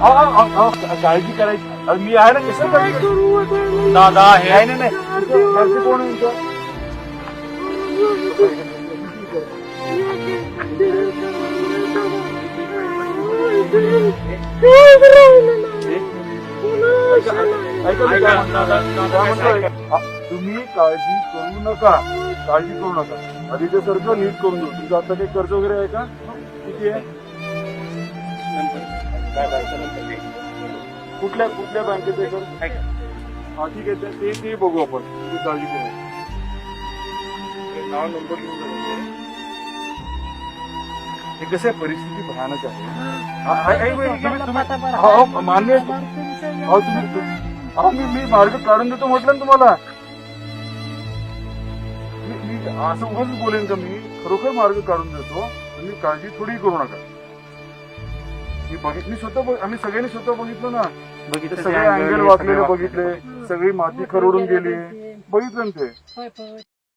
अहो, अहो, अहो, अहो, काळजी करायची. मी आहे ना कसं काय काळजी करू आता? दादा हे नाही. नाही घरचे कोण आहे तुमचं? ऐका मी काय म्हणतो, काय म्हणतोय? आ, तुम्ही काळजी करू नका. काळजी करू नका. आधी ते सर्व नीट करून देऊ तुमचं आता काही कर्ज वगैरे आहे का? किती आहे? कुठल्या कुठल्या बँकेत आहे कर्ज हा ठीक आहे ते- ते ते बघू आपण. तुम्ही काळजी करू. हे नाव नंबर. हे कसं आहे परिस्थिती भयानक आहे. हा, हा, ऐक, ऐक, तुम्ही- तुम्ही- हो, हो, मान्य आहे. अहो तुम्ही तुम- अहो मी मी मार्ग काढून देतो म्हटलं ना तुम्हाला. मी मी असं उगाच बोलेन का मी? खरोखर मार्ग काढून देतो. तुम्ही काळजी थोडी करू नका. मी बघित मी स्वतः आम्ही सगळ्यांनी स्वतः बघितलं ना. सगळे अँगल वाचलेले बघितले. सगळी माती खरडून गेली. बघितलं ना ते?